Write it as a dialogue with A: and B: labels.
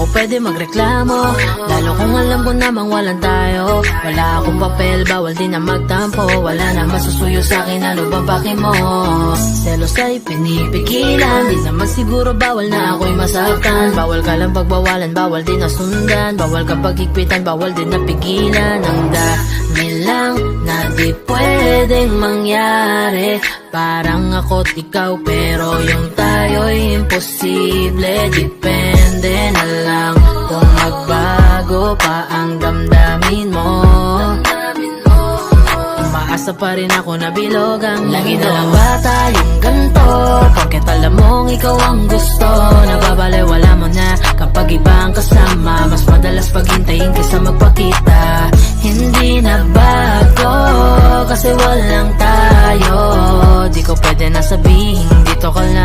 A: ako pwede magreklamo. Lalo kung alam ko namang walang tayo. Wala akong papel, bawal din na magtampo. Wala na masusuyo sa akin, ano ba baki mo? Selos ay pinipigilan. Di naman siguro bawal na ako'y masaktan. Bawal ka lang pagbawalan, bawal din na sundan. Bawal ka pagigpitan, bawal din na pigilan Ang dami lang na di pwedeng mangyari. Parang ako't ikaw pero yung tayo'y imposible. Depende ang damdamin mo. Umaasa pa rin ako na bilog ang Lagi na lang ba tayong ganto Porket alam mong ikaw ang gusto. Nababalewala mo na kapag iba ang kasama. Mas madalas paghintayin kaysa magpakita. Hindi na bago kasi walang tayo. Di ko pwede na sabihin dito ka lang